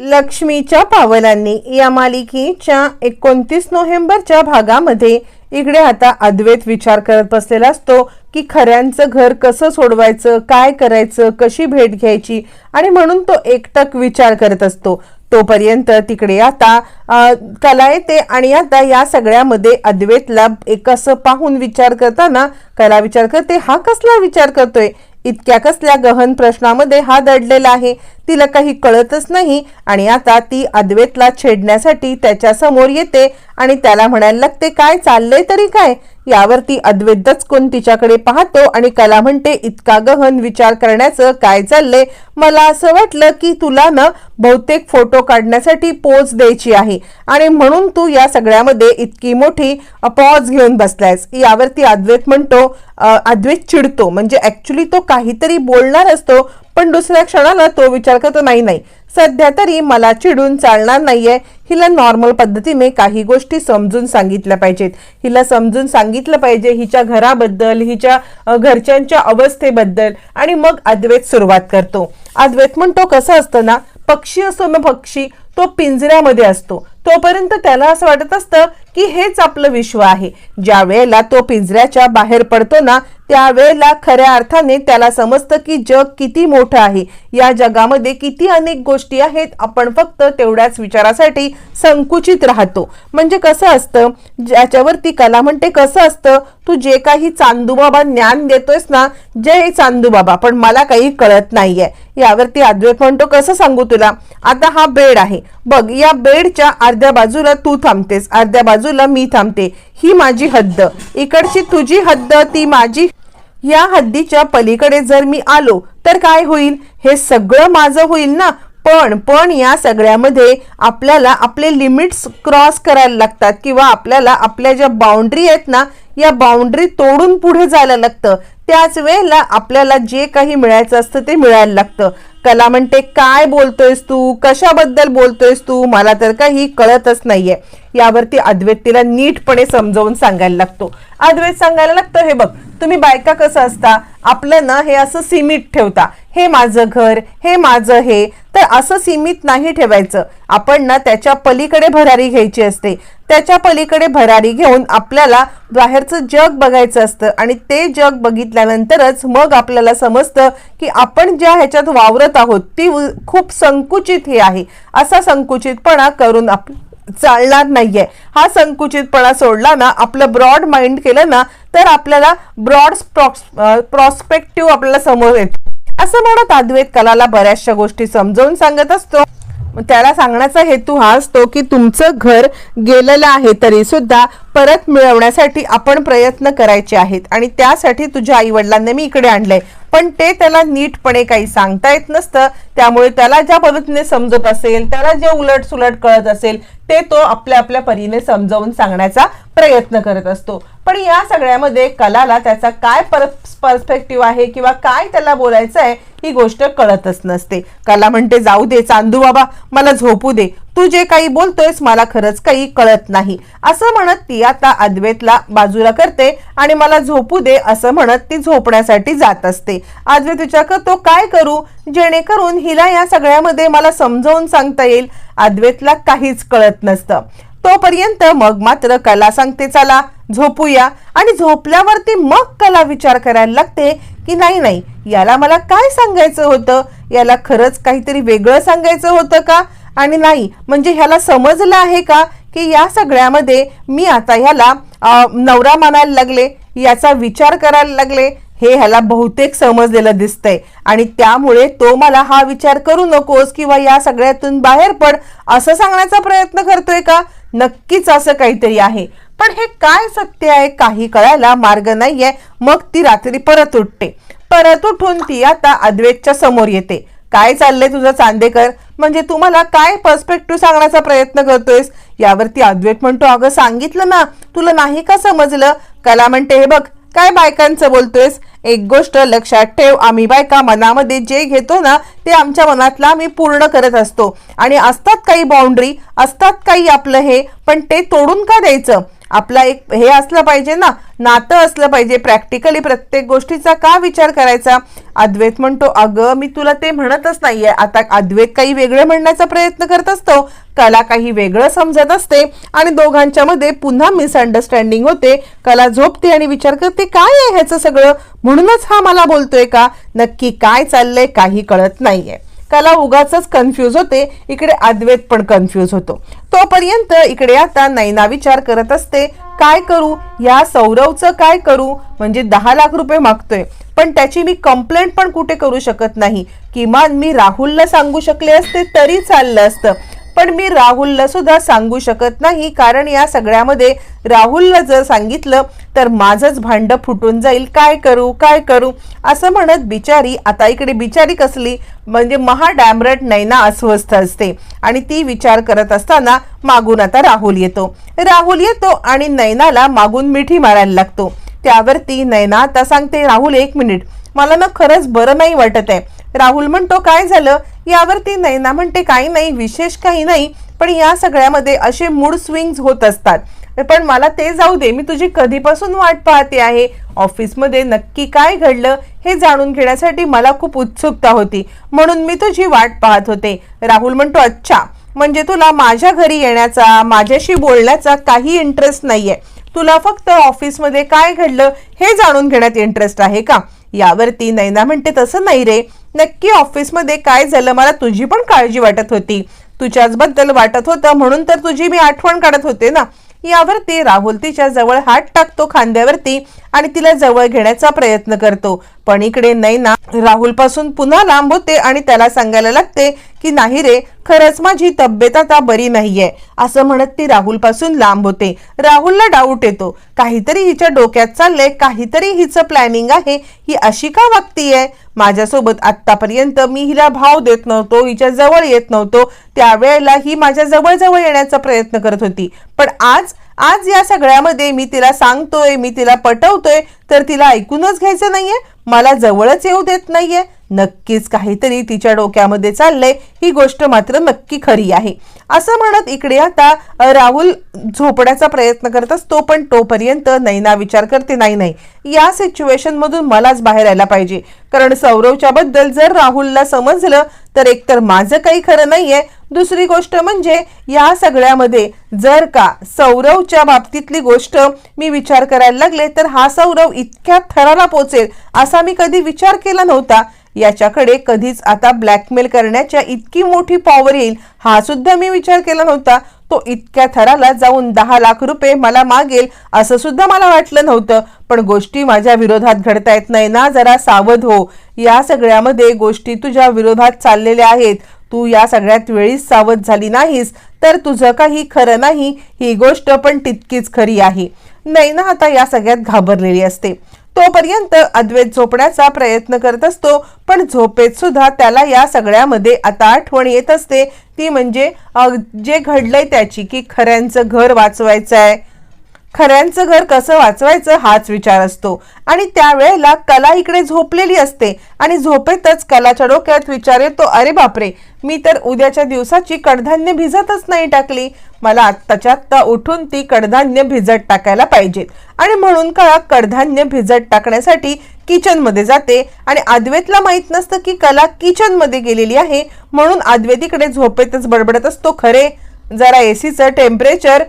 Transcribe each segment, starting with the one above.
लक्ष्मीच्या पावलांनी या मालिकेच्या एकोणतीस नोव्हेंबरच्या भागामध्ये इकडे आता अद्वैत विचार करत बसलेला असतो की खऱ्यांचं घर कसं सोडवायचं काय करायचं कशी भेट घ्यायची आणि म्हणून तो एकटक विचार करत असतो. तोपर्यंत तिकडे आता कला येते आणि आता या सगळ्यामध्ये अद्वैतला एक असं पाहून विचार करताना कला विचार करते हा कसला विचार करतोय? इतक्या कसल्या गहन प्रश्नामध्ये हा दडलेला आहे तिला काही कळतच नाही आणि आता ती अद्वैतला छेडण्यासाठी त्याच्यासमोर येते आणि त्याला म्हणायला लागते काय चाललंय तरी काय? यावरती अद्वैतच कोण तिच्याकडे पाहतो आणि कला म्हणते इतका गहन विचार करण्याचं काय चाललंय? मला असं वाटलं की तुला ना बहुतेक फोटो काढण्यासाठी पोच द्यायची आहे आणि म्हणून तू या सगळ्यामध्ये इतकी मोठी पॉज घेऊन बसलायस. यावरती अद्वैत म्हणतो अद्वैत चिडतो. म्हणजे ऍक्च्युली तो काहीतरी बोलणार असतो पण दुसऱ्या क्षणाला तो विचार करतो नाही नाही सध्या तरी मला चिडून चालणार नाहीये. हिला नॉर्मल पद्धतीने काही गोष्टी समजून सांगितल्या पाहिजेत. हिला समजून सांगितलं पाहिजे हिच्या घराबद्दल हिच्या घरच्यांच्या अवस्थेबद्दल आणि मग अद्वैत सुरुवात करतो. अद्वैत म्हणतो कसं असतं ना पक्षी असतो ना पक्षी तो पिंजऱ्यामध्ये असतो. तोपर्यंत त्याला असं वाटत असतं की हेच आपलं विश्व आहे. ज्या वेळेला तो पिंजऱ्याच्या बाहेर पडतो ना त्यावेळेला खऱ्या अर्थाने त्याला समजतं की जग किती मोठं आहे. या जगामध्ये किती अनेक गोष्टी आहेत आपण फक्त तेवढ्याच विचारासाठी संकुचित राहतो. म्हणजे कसं असतं ज्याच्यावरती कला म्हणते कसं असतं तू जे काही चांदूबाबा ज्ञान देतोयस ना जय चांदूबाबा पण मला काही कळत नाहीये. यावरती अद्वैत म्हणतो कसं सांगू तुला? आता हा बेड आहे. बघ या बेडच्या अर्ध्या बाजूला तू थांबतेस अर्ध्या बाजूला मी थांबते. ही माझी हद्द. इकडची तुझी हद्द ती माझी. या हद्दीच्या पलीकडे जर मी आलो तर काय होईल? हे सगळं माझं होईल ना? पण पण या सगळ्यामध्ये आपल्याला आपले लिमिट्स क्रॉस करायला लागतात किंवा आपल्याला आपल्या ज्या बाउंड्री आहेत ना या बाउंड्री तोडून पुढे जायला लागतं. त्याच वेळेला आपल्याला जे काही मिळायचं असतं ते मिळायला लागतं. कला म्हणते काय बोलतोयस तू? कशाबद्दल बोलतोयस तू? मला तर काही कळतच नाहीये. यावरती अद्वैत तिला नीटपणे समजावून सांगायला लागतो. अद्वैत सांगायला लागतं हे बघ तुम्ही बायका कसं असता? आपलं ना हे असं सीमित ठेवता. हे माझं घर हे माझं हे तर असं सीमित नाही ठेवायचं. आपण ना त्याच्या पलीकडे भरारी घ्यायची असते. त्याच्या पलीकडे भरारी घेऊन आपल्याला बाहेरचं जग बघायचं असतं आणि ते जग बघितल्यानंतरच मग आपल्याला समजतं की आपण ज्या ह्याच्यात वावरत आहोत ती खूप संकुचित हे आहे. असा संकुचितपणा करून आप चालणार नाहीये. हा संकुचितपणा सोडला ना आपलं ब्रॉड माइंड केलं ना तर आपल्याला ब्रॉड प्रॉस्पेक्टिव्ह आपल्याला समोर येतो. असं म्हणत अद्वैत कलाला बऱ्याचशा गोष्टी समजावून सांगत असतो. त्याला सांगण्याचा हेतू हा असतो की तुमचं घर गेलेलं आहे तरी सुद्धा परत मिळवण्यासाठी आपण प्रयत्न करायचे आहेत. आणि त्यासाठी तुझ्या आई वडिलांनी मी इकडे आणलंय. पण ते त्याला नीटपणे काही सांगता येत नसतं. त्यामुळे त्याला ज्या पद्धतीने समजत असेल त्याला जे उलट सुलट कळत असेल ते तो आपल्या आपल्या परीने समजावून सांगण्याचा प्रयत्न करत असतो. पण या सगळ्यामध्ये कलाला त्याचा काय पर्स्पेक्टिव्ह आहे किंवा काय त्याला बोलायचं आहे ही गोष्ट कळतच नसते. कला म्हणते जाऊ दे चांदू बाबा मला झोपू दे. तू जे काही बोलतोयस मला खरंच काही कळत नाही. असं म्हणत ती आता अद्वैतला बाजूला करते आणि मला झोपू दे असं म्हणत ती झोपण्यासाठी जात असते. अद्वैत विचार करतो काय करू? जेणेकरून हिला या सगळ्यामध्ये मला समजावून सांगता येईल. अद्वैतला काहीच कळत नसतं. तोपर्यंत मग मात्र कला सांगते चला झोपूया. आणि झोपल्यावरती मग कला विचार करायला लागते की नाही नाही याला मला काय सांगायचं होतं? याला खरंच काहीतरी वेगळं सांगायचं होतं का? आणि नाही म्हणजे ह्याला समजलं आहे का की या सगळ्यामध्ये मी आता ह्याला नवरा मानायला लागले याचा विचार करायला लागले हे ह्याला बहुतेक समजलेलं दिसतंय. आणि त्यामुळे तो मला हा विचार करू नकोस किंवा या सगळ्यातून बाहेर पड असं सांगण्याचा प्रयत्न करतोय का? नक्कीच असं काहीतरी आहे. पण हे काय सत्य आहे काही कळायला मार्ग नाहीये. मग ती रात्री परत उठते. परत उठून ती आता अद्वैतच्या समोर येते. काय चाललंय तुझं चांदेकर? म्हणजे तू मला काय पर्स्पेक्टिव्ह सांगण्याचा प्रयत्न करतोयस? यावरती अद्वैत म्हणतो अगं सांगितलं ना तुला नाही का समजलं? कला म्हणते हे बघ काय बायकांचं बोलतोयस? एक गोष्ट लक्षात ठेव आम्ही बायका मनामध्ये जे घेतो ना ते आमच्या मनातला आम्ही पूर्ण करत असतो. आणि असतात काही बाउंड्री असतात काही आपलं हे पण ते तोडून का द्यायचं? आपला एक हे असलं पाहिजे ना नातं असलं पाहिजे. प्रॅक्टिकली प्रत्येक गोष्टीचा का विचार करायचा? अद्वैत म्हणतो अगं मी तुला ते म्हणतच नाहीये. आता अद्वैत काही वेगळं म्हणण्याचा प्रयत्न करत असतो. कला काही वेगळं समजत असते आणि दोघांच्या मध्ये पुन्हा मिसअंडरस्टँडिंग होते. कला झोपते आणि विचार करते काय आहे ह्याचं सगळं? म्हणूनच हा मला बोलतोय का? नक्की काय चाललंय? काही कळत नाहीये. कला उगाच कन्फ्यूज होते इकडे अद्वैत पण कन्फ्यूज होतो. तोपर्यंत इकडे आता नैना विचार करत असते काय करू? या सौरवचं काय करू? म्हणजे दहा लाख रुपये मागतोय. पण त्याची मी कंप्लेंट पण कुठे करू शकत नाही. किमान मी राहुलला सांगू शकले असते तरी चाललं असतं. पण मी राहुलला सुद्धा सांगू शकत नाही. कारण या सगळ्यामध्ये राहुलला जर सांगितलं तर माझंच भांड फुटून जाईल. काय करू काय करू? असं म्हणत बिचारी आता इकडे बिचारी कसली? म्हणजे महा डॅमरट नैना अस्वस्थ असते. आणि ती विचार करत असताना मागून आता राहुल येतो. राहुल येतो आणि नैनाला मागून मिठी मारायला लागतो. त्यावरती नैना आता सांगते राहुल एक मिनिट. मला ना खरंच बरं नाही वाटत आहे राहुल म्हणतो काय झालं? यावरती नैना म्हणते काही नाही विशेष काही नाही पण या सगळ्यामध्ये असे मूड स्विंग्स होत असतात. पण मला ते जाऊ दे मी तुझी कधीपासून वाट पाहते आहे. ऑफिसमध्ये नक्की काय घडलं हे जाणून घेण्यासाठी मला खूप उत्सुकता होती. म्हणून मी तुझी वाट पाहत होते. राहुल म्हणतो अच्छा म्हणजे तुला माझ्या घरी येण्याचा माझ्याशी बोलण्याचा काही इंटरेस्ट नाहीये. तुला फक्त ऑफिसमध्ये काय घडलं हे जाणून घेण्यात इंटरेस्ट आहे का? यावरती नैना म्हणते तसं नाही रे. नक्की ऑफिसमध्ये काय झालं मला तुझी पण काळजी वाटत होती. तुझ्याचबद्दल वाटत होतं म्हणून तर तुझी मी आठवण काढत होते ना. यावरती राहुल तिच्या जवळ हात टाकतो खांद्यावरती आणि तिला जवळ घेण्याचा प्रयत्न करतो. पण इकडे नैना राहुलपासून पुन्हा लांब होते आणि त्याला सांगायला लागते की नाही रे खरंच माझी तब्येत आता बरी नाहीये असं म्हणत ती राहुलपासून लांब होते. राहुलला डाऊट येतो. काहीतरी हिच्या डोक्यात चाललंय काहीतरी हिचं प्लॅनिंग आहे ही अशी का वागतीये? माझ्यासोबत आतापर्यंत मी हिला भाव देत नव्हतो हिच्या जवळ येत नव्हतो त्यावेळेला ही माझ्या जवळ जवळ येण्याचा प्रयत्न करत होती. पण आज आज या सगळ्यामध्ये मी तिला सांगतोय मी तिला पटवतोय तर तिला ऐकूनच घ्यायचं नाहीये? मला जवळच येऊ देत नाहीये? नक्कीच काहीतरी तिच्या डोक्यामध्ये चाललंय. ही गोष्ट मात्र नक्की खरी आहे. असं म्हणत इकडे आता राहुल झोपण्याचा प्रयत्न करत असतो पण तोपर्यंत नैना विचार करते नाही नाही या सिच्युएशन मधून मलाच बाहेर यायला पाहिजे. कारण सौरवच्या बद्दल जर राहुलला समजलं तर एकतर माझं काही खरं नाहीये. दुसरी गोष्ट म्हणजे या सगळ्यामध्ये जर का सौरवच्या बाबतीतली गोष्ट मी विचार करायला लागले तर हा सौरव इतक्या थराला पोचेल असा मी कधी विचार केला नव्हता. याच्याकडे कधीच आता ब्लॅकमेल करण्याच्या इतकी मोठी पॉवर येईल हा सुद्धा मी विचार केला नव्हता. तो इतक्या थराला जाऊन दहा लाख रुपये मला मागेल असं सुद्धा मला वाटलं नव्हतं. पण गोष्टी माझ्या विरोधात घडतायत नाही ना जरा सावध हो. या सगळ्यामध्ये गोष्टी तुझ्या विरोधात चाललेल्या आहेत. तू या सगळ्यात वेळीच सावध झाली नाहीस तर तुझं काही खरं नाही. ही गोष्ट पण तितकीच खरी आहे. नैना आता या सगळ्यात घाबरलेली असते. तोपर्यंत अद्वैत झोपण्याचा प्रयत्न करत असतो पण झोपेत सुद्धा त्याला या सगळ्यामध्ये आता आठवण येत असते. ती म्हणजे जे घडलंय त्याची की खऱ्यांचं घर वाचवायचं आहे खऱ्यांचं घर कसं वाचवायचं हाच विचार असतो. आणि त्यावेळेला कला इकडे झोपलेली असते. आणि झोपेतच कलाच्या डोक्यात विचार येतो अरे बापरे मी तर उद्याच्या दिवसाची कडधान्य भिजतच नाही टाकली. मला आत्ताच्या आत्ता उठून ती कडधान्य भिजत टाकायला पाहिजेत. आणि म्हणून कळा कडधान्य भिजत टाकण्यासाठी किचनमध्ये जाते. आणि अद्वैतला माहीत नसतं की कला किचनमध्ये गेलेली आहे. म्हणून अद्वैत इकडे झोपेतच बडबडत असतो खरे जरा एसीचं टेम्परेचर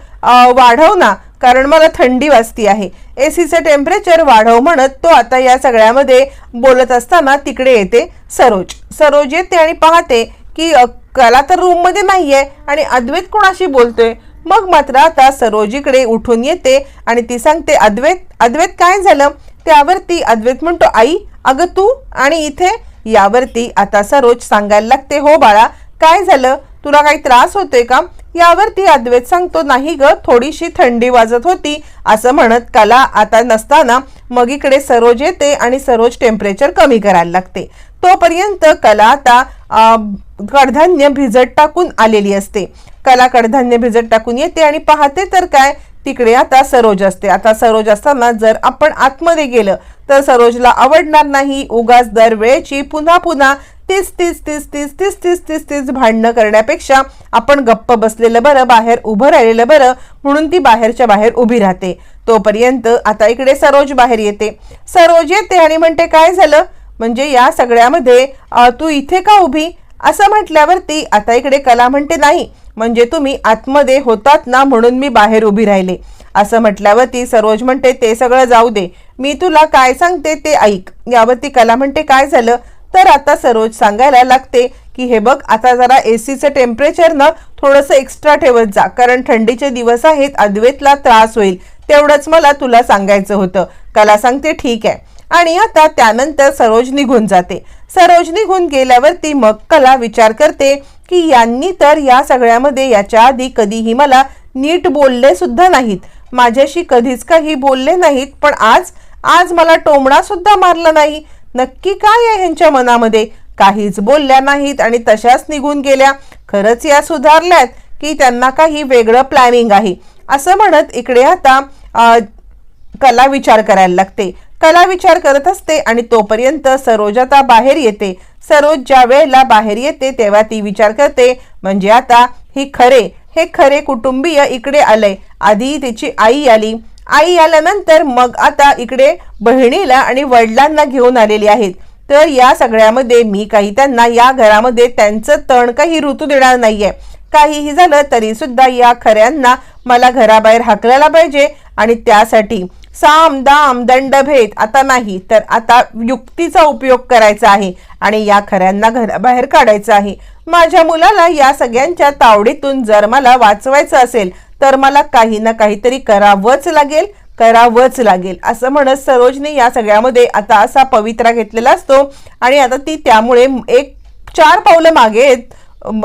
वाढव ना. कारण मला थंडी वाजती आहे. एसीचं टेम्परेचर वाढव म्हणत तो आता या सगळ्यामध्ये बोलत असताना तिकडे येते सरोज. सरोज येते आणि पाहते की कला तर रूममध्ये नाही आहे आणि अद्वैत कोणाशी बोलतोय? मग मात्र आता सरोजीकडे उठून येते आणि ती सांगते अद्वैत अद्वैत काय झालं? त्यावरती अद्वैत म्हणतो आई अगं तू आणि इथे? यावरती आता सरोज सांगायला लागते हो बाळा काय झालं? तुला काही त्रास होतोय का? यावरती अद्वैत सांगतो नाही ग थोडीशी थंडी वाजत होती असं म्हणत कला आता नसताना मग इकडे सरोज येते आणि सरोज टेम्परेचर कमी करायला लागते. तोपर्यंत कला आता कडधान्य भिजत टाकून आलेली असते. कला कडधान्य भिजत टाकून येते आणि पाहते तर काय तिकडे आता सरोज असते. आता सरोज असताना जर आपण आतमध्ये गेलं तर सरोजला आवडणार नाही. उगाच दरवेळेची पुन्हा पुन्हा तीस तीस तीस तीस तीस तीस तीस तीस भांडणं करण्यापेक्षा आपण गप्प बसलेलं बरं बाहेर उभं राहिलेलं बरं म्हणून ती बाहेरच्या बाहेर उभी राहते. तोपर्यंत आता इकडे सरोज बाहेर येते. सरोज येते आणि म्हणते काय झालं? म्हणजे या सगळ्यामध्ये तू इथे का उभी? असं म्हटल्यावरती आता इकडे कला म्हणते नाही म्हणजे तुम्ही आतमध्ये होतात ना म्हणून मी बाहेर उभी राहिले. असं म्हटल्यावरती सरोज म्हणते ते सगळं जाऊ दे. मी तुला काय सांगते ते ऐक. यावरती कला म्हणते काय झालं? तर आता सरोज सांगायला लागते की हे बघ आता जरा एसीचं टेम्परेचर ना थोडंसं एक्स्ट्रा ठेवत जा. कारण थंडीचे दिवस आहेत अद्वेतला त्रास होईल. तेवढंच मला तुला सांगायचं होतं. कला सांगते ठीक आहे. आणि आता त्यानंतर सरोज निघून जाते. सरोज निघून गेल्यावरती मग कला विचार करते की यांनी तर या सगळ्यामध्ये याच्या आधी कधीही मला नीट बोलले सुद्धा नाहीत. माझ्याशी कधीच काही बोलले नाहीत पण आज आज मला टोमणा सुद्धा मारला नाही. नक्की काय आहे ह्यांच्या मनामध्ये? काहीच बोलल्या नाहीत आणि तशाच निघून गेल्या. खरंच या सुधारल्यात की त्यांना काही वेगळं प्लॅनिंग आहे. असं म्हणत इकडे आता कला विचार करायला लागते. कला विचार करत असते आणि तोपर्यंत सरोज आता बाहेर येते. सरोज ज्या वेळेला बाहेर येते तेव्हा ती विचार करते म्हणजे आता ही खरे हे खरे कुटुंबीय इकडे आलंय. आधी तिची आई आली. आई आल्यानंतर मग आता इकडे बहिणीला आणि वडिलांना घेऊन आलेली आहेत. तर या सगळ्यामध्ये मी काही त्यांना या घरामध्ये त्यांचं तण काही ऋतू देणार नाहीये. काहीही झालं तरी सुद्धा या खऱ्यांना मला घराबाहेर हाकलायला पाहिजे आणि त्यासाठी साम दाम दंडभेद आता नाही तर आता युक्तीचा उपयोग करायचा आहे आणि या खऱ्यांना घराबाहेर काढायचं आहे. माझ्या मुलाला या सगळ्यांच्या तावडीतून जर मला वाचवायचं असेल तर मला काही ना काहीतरी करावंच लागेल करावंच लागेल असं म्हणत सरोजने या सगळ्यामध्ये आता असा पवित्रा घेतलेला असतो. आणि आता ती त्यामुळे एक चार पावलं मागे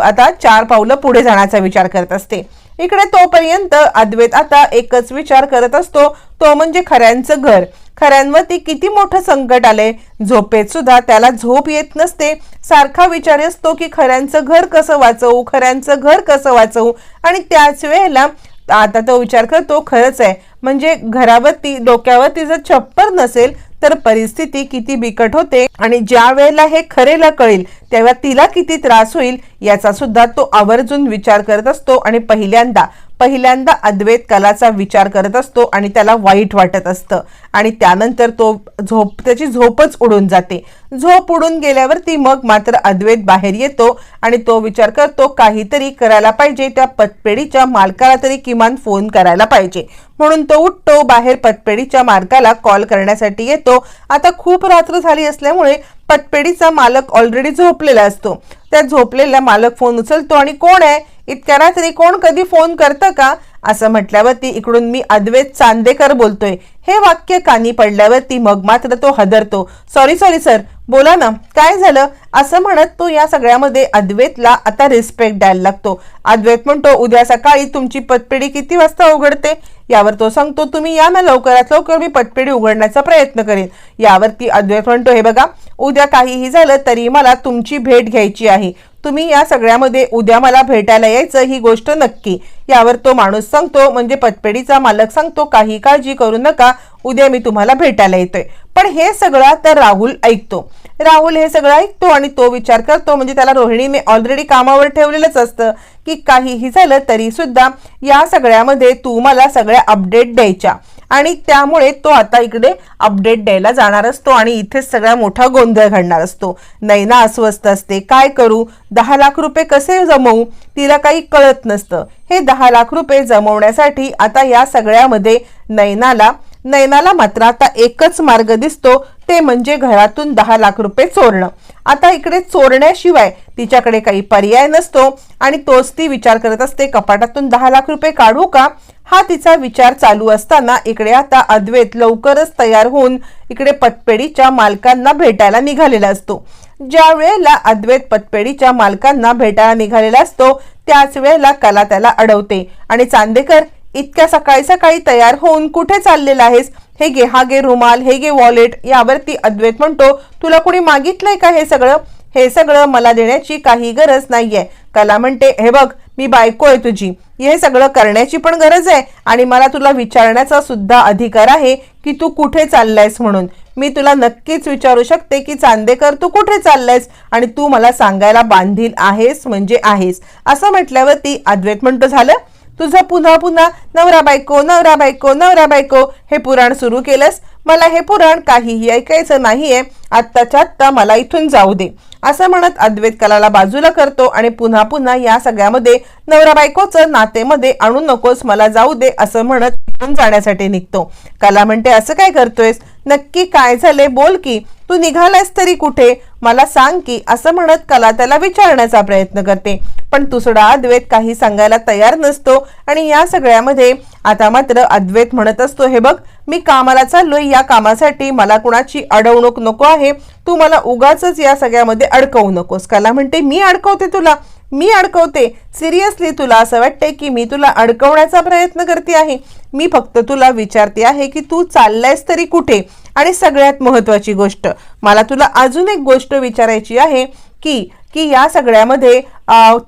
आता चार पावलं पुढे जाण्याचा विचार करत असते. इकडे तोपर्यंत अद्वैत आता एकच विचार करत असतो तो म्हणजे खऱ्यांचं घर. खऱ्यांवरती किती मोठं संकट आलंय झोपेत सुद्धा त्याला झोप येत नसते. सारखा विचार असतो की खऱ्यांचं घर कसं वाचवू खऱ्यांचं घर कसं वाचवू? आणि त्याच वेळेला आता तो विचार करतो खरंच आहे. म्हणजे घरावरती डोक्यावरती जर छप्पर नसेल तर परिस्थिती किती बिकट होते आणि ज्या वेळेला हे खरेला कळेल तेव्हा तिला किती त्रास होईल याचा सुद्धा तो आवर्जून विचार करत असतो आणि पहिल्यांदा पहिल्यांदा अद्वैत कलाचा विचार करत असतो आणि त्याला वाईट वाटत असतं. आणि त्यानंतर तो झोप त्याची झोपच उडून जाते. झोप उडून गेल्यावरती मग मात्र अद्वैत बाहेर येतो आणि तो विचार करतो काहीतरी करायला पाहिजे. त्या पतपेढीच्या मालकाला तरी किमान फोन करायला पाहिजे. म्हणून तो उठतो बाहेर पतपेढीच्या मालकाला कॉल करण्यासाठी येतो. आता खूप रात्र झाली असल्यामुळे पतपेढीचा मालक ऑलरेडी झोपलेला असतो. त्या झोपलेला मालक फोन उचलतो आणि कोण आहे? इतक्या रात्री कोण कधी फोन करतं का? असं म्हटल्यावरती इकडून मी अद्वैत चांदेकर बोलतोय. हे वाक्य कानी पडल्यावरती मग मात्र तो हदरतो. सॉरी सॉरी सर बोला ना काय झालं? असं म्हणत तो या सगळ्यामध्ये अद्वैतला आता रिस्पेक्ट द्यायला लागतो. अद्वैत म्हणतो उद्या सकाळी तुमची पतपेढी किती वाजता उघडते? यावर तो सांगतो तुम्ही या ना लवकरात लवकर मी पतपेढी उघडण्याचा प्रयत्न करेन. यावरती अद्वैत म्हणतो हे बघा उद्या काहीही झालं तरी मला तुमची भेट घ्यायची आहे. तुम्ही या सगळ्यामध्ये उद्या मला भेटायला यायचं ही गोष्ट नक्की. यावर तो माणूस सांगतो म्हणजे पतपेढीचा मालक सांगतो काही काळजी करू नका उद्या मी तुम्हाला भेटायला येतोय. पण हे सगळं तर राहुल ऐकतो. राहुल हे सगळं ऐकतो आणि तो विचार करतो. म्हणजे त्याला रोहिणीने ऑलरेडी कामावर ठेवलेलंच असतं की काहीही झालं तरी सुद्धा या सगळ्यामध्ये तू मला सगळ्या अपडेट द्यायच्या. आणि त्यामुळे तो आता इकडे अपडेट द्यायला जाणार असतो आणि इथेच सगळा मोठा गोंधळ घडणार असतो. नैना अस्वस्थ असते. काय करू? दहा लाख रुपये कसे जमवू? तिला काही कळत नसतं. हे दहा लाख रुपये जमवण्यासाठी आता या सगळ्यामध्ये नैनाला नैनाला मात्र आता एकच मार्ग दिसतो ते म्हणजे घरातून दहा लाख रुपये चोरणं. आता इकडे चोरण्याशिवाय तिच्याकडे काही पर्याय नसतो आणि तोच ती विचार करत असते कपाटातून दहा लाख रुपये काढू का? हा तिचा विचार चालू असताना इकडे आता अद्वैत लवकरच तयार होऊन इकडे पतपेढीच्या मालकांना भेटायला निघालेला असतो. ज्या वेळेला अद्वैत पतपेढीच्या मालकांना भेटायला निघालेला असतो त्याच वेळेला कला त्याला अडवते. आणि चांदेकर इतक्या सकाळी सकाळी तयार होऊन कुठे चाललेला आहेस? हे घे हा घे रुमाल हे घे वॉलेट यावरती अद्वैत म्हणतो तुला कोणी मागितलंय का हे सगळं? हे सगळं मला देण्याची काही गरज नाहीये. कला म्हणते हे बघ मी बायको आहे तुझी. हे सगळं करण्याची पण गरज आहे आणि मला तुला विचारण्याचा सुद्धा अधिकार आहे की तू कुठे चाललायस म्हणून. मी तुला नक्कीच विचारू शकते की चांदेकर तू कुठे चाललायस आणि तू मला सांगायला बांधील आहेस म्हणजे आहेस. असं म्हटल्यावरती अद्वैत म्हणतो झालं? तुझं पुन्हा पुन्हा नवरा बायको नवरा बायको नवरा बायको हे पुराण सुरू केलंस. मला हे पुराण काहीही ऐकायचं नाहीये. आत्ताच्या आत्ता मला इथून जाऊ दे. असं म्हणत अद्वैत कलाला बाजूला करतो आणि पुन्हा पुन्हा या सगळ्यामध्ये नवरा बायकोचं नातेमध्ये आणू नकोस मला जाऊ दे असं म्हणत इथून जाण्यासाठी निघतो. कला म्हणते असं काय करतोयस? नक्की काय झाले? बोल की. तू निघालायस तरी कुठे? मला सांग की. असं म्हणत कला त्याला विचारण्याचा प्रयत्न करते. पण तुसडा अद्वैत काही सांगायला तयार नसतो. आणि या सगळ्यामध्ये आता मात्र अद्वैत म्हणत असतो हे बघ मी कामाला चाललोय या कामासाठी मला कुणाची अडवणूक नको आहे. तू मला उगाच या सगळ्यामध्ये अडकवू नकोस. काला म्हणते मी अडकवते तुला मी अडकवते. सिरियसली तुला असं वाटतंय की मी तुला अडकवण्याचा प्रयत्न करते आहे. मी फक्त तुला विचारते आहे की तू चाललायस तरी कुठे? आणि सगळ्यात महत्वाची गोष्ट मला तुला अजून एक गोष्ट विचारायची आहे की की या सगळ्यामध्ये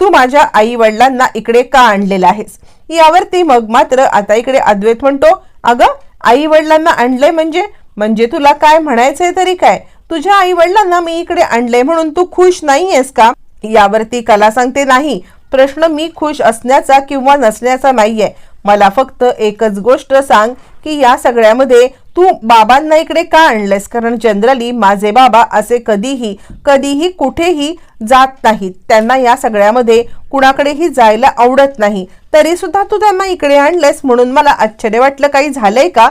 तू माझ्या आई वडिलांना इकडे का आणलेला आहेस? यावरती मग मात्र आता इकडे अद्वैत म्हणतो अगं आई वडिलांना आणलंय म्हणजे? म्हणजे तुला काय म्हणायचंय तरी काय? तुझ्या आई वडिलांना मी इकडे आणलंय म्हणून तू खुश नाहीयेस का? यावरती कला सांगते नाही. प्रश्न मी खुश असण्याचा किंवा नसण्याचा नाहीये. मला फक्त एकच गोष्ट सांग की या सगळ्यामध्ये तू बाबांना इकडे का आणलंयस? कारण जनरली माझे बाबा असे कधीही कधीही कुठेही जात नाहीत. त्यांना या सगळ्यामध्ये कुणाकडेही जायला आवडत नाही. तरी सुद्धा तू त्यांना इकडे आणलंयस म्हणून मला आश्चर्य वाटलं. काही झालंय का?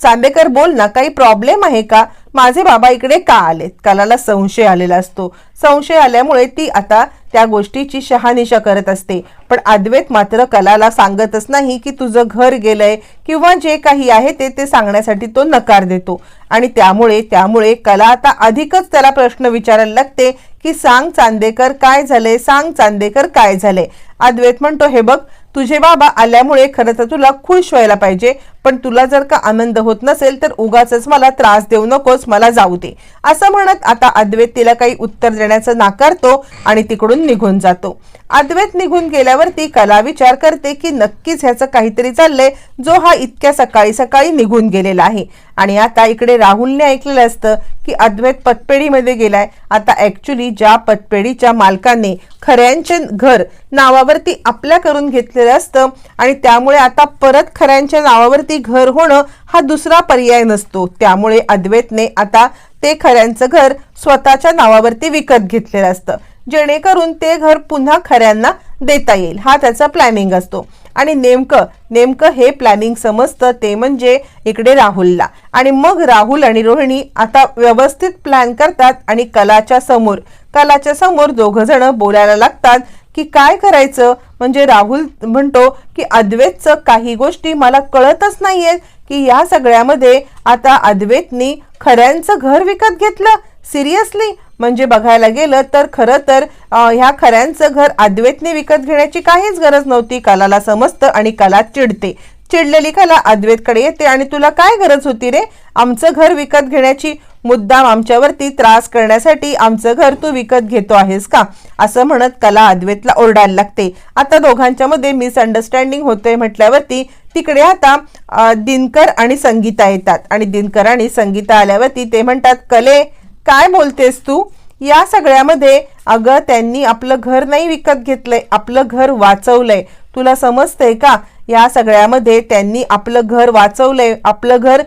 चांदेकर बोल ना काही प्रॉब्लेम आहे का? माझे बाबा इकडे का आलेत? कलाला संशय आलेला असतो. संशय आल्यामुळे ती आता त्या गोष्टीची शहानिशा करत असते. पण अद्वैत मात्र कलाला सांगतच नाही की तुझं घर गेलंय किंवा जे काही आहे ते ते सांगण्यासाठी तो नकार देतो. आणि त्यामुळे त्यामुळे कला आता अधिकच त्याला प्रश्न विचारायला लागते की सांग चांदेकर काय झाले सांग चांदेकर काय झाले अद्वैत म्हणतो हे बघ तुझे बाबा आल्यामुळे खरं तर तुला खुश व्हायला पाहिजे पण तुला जर का आनंद होत नसेल तर उगाच मला त्रास देऊ नकोस मला जाऊ दे. असं म्हणत आता अद्वैत तिला काही उत्तर देण्याचं नाकारतो आणि तिकडून निघून जातो. अद्वैत निघून गेल्यावरती कला विचार करते की नक्कीच ह्याचं काहीतरी चाललंय जो हा इतक्या सकाळी सकाळी निघून गेलेला आहे. आणि आता इकडे राहुलने ऐकलेलं असतं की अद्वैत पतपेढीमध्ये गेलाय. आता ऍक्च्युली ज्या पतपेढीच्या मालकाने खऱ्यांचे घर नावावरती आपल्या करून घेतलेलं असतं आणि त्यामुळे आता परत खऱ्यांच्या नावावरती घर होणं हा दुसरा पर्याय नसतो. त्यामुळे अद्वैतने आता ते खऱ्यांचं घर स्वतःच्या नावावरती विकत घेतलेलं असतं. जेणेकरून ते घर पुन्हा खऱ्यांना देता येईल. हा त्याचा प्लॅनिंग असतो. आणि नेमकं नेमकं हे प्लॅनिंग समजतं ते म्हणजे इकडे राहुलला. आणि मग राहुल आणि रोहिणी आता व्यवस्थित प्लॅन करतात आणि कलाच्या समोर कलाच्या समोर दोघ जण बोलायला लागतात की काय करायचं? म्हणजे राहुल म्हणतो की अद्वैतचं काही गोष्टी मला कळतच नाहीयेत की या सगळ्यामध्ये आता अद्वैतनी खऱ्यांचं घर विकत घेतलं. सिरियसली म्हणजे बघायला गेलं तर खरं तर ह्या खऱ्यांचं घर अद्वैतने विकत घेण्याची काहीच गरज नव्हती. कलाला समजतं आणि कला चिडते. चिडलेली कला अद्वैतकडे येते आणि तुला काय गरज होती रे? आमचं घर विकत घेण्याची मुद्दाम आमच्यावरती त्रास करण्यासाठी आमचं घर तू विकत घेतो आहेस का? असं म्हणत कला अद्वैतला ओरडायला लागते. आता दोघांच्या मध्ये मिसअंडरस्टँडिंग होतोय म्हटल्यावरती तिकडे आता दिनकर आणि संगीता येतात. आणि दिनकर आणि संगीता आल्यावरती ते म्हणतात कले काय बोलतेस तू? या सगळ्यामध्ये अगं त्यांनी आपलं घर नाही विकत घेतलंय आपलं घर वाचवलंय. तुला समजतंय का? या सगळ्यामध्ये त्यांनी आपलं घर वाचवलंय आपलं घर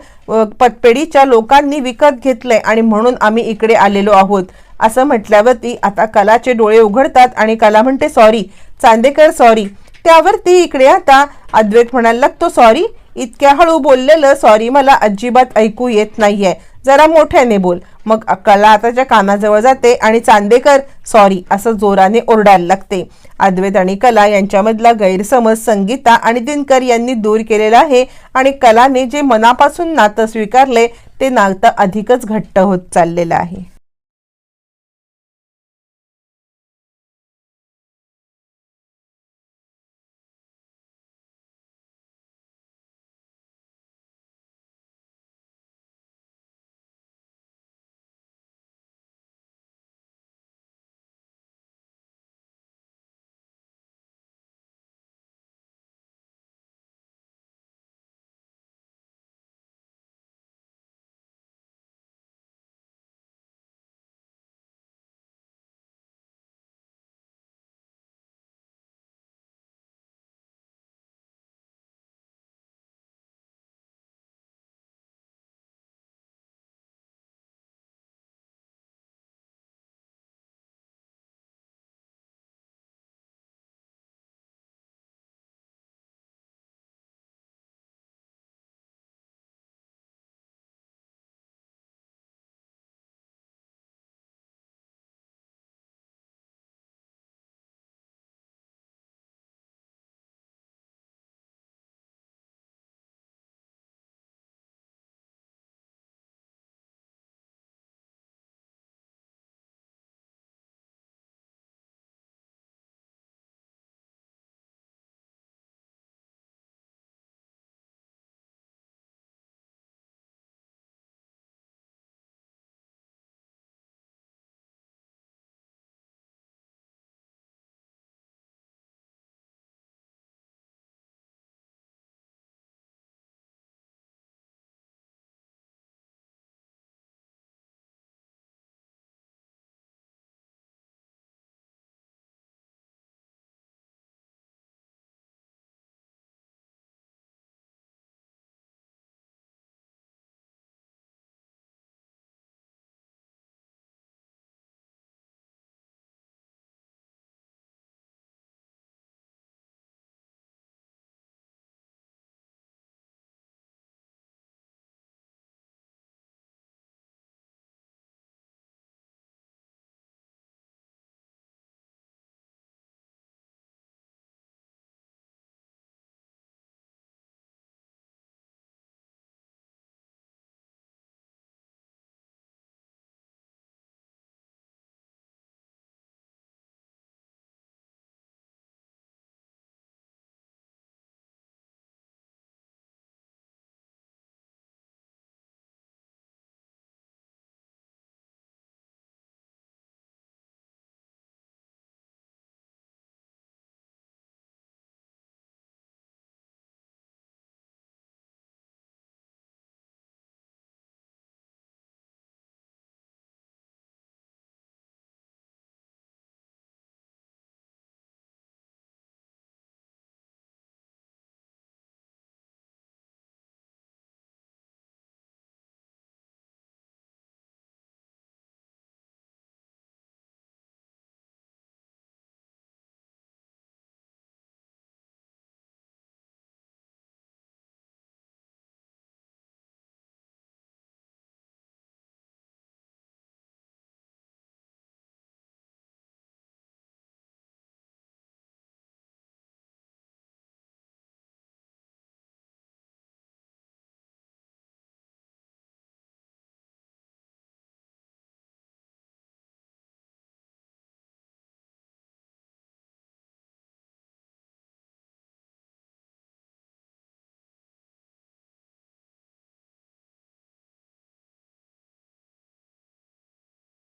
पतपेढीच्या लोकांनी विकत घेतलंय आणि म्हणून आम्ही इकडे आलेलो आहोत. असं म्हटल्यावरती आता कलाचे डोळे उघडतात आणि कला म्हणते सॉरी. चांदेकर सॉरी. त्यावरती इकडे आता अद्वैत म्हणायला लागतो सॉरी. इतक्या हळू बोललेलं सॉरी मला अजिबात ऐकू येत नाहीये. जरा मोठ्याने बोल. मग कला आताच्या कानाजवळ जाते आणि चांदेकर सॉरी असं जोराने ओरडायला लागते. अद्वैत आणि कला यांच्यामधला गैरसमज संगीता आणि दिनकर यांनी दूर केलेला आहे आणि कलाने जे मनापासून नातं स्वीकारले ते नातं अधिकच घट्ट होत चाललेलं आहे.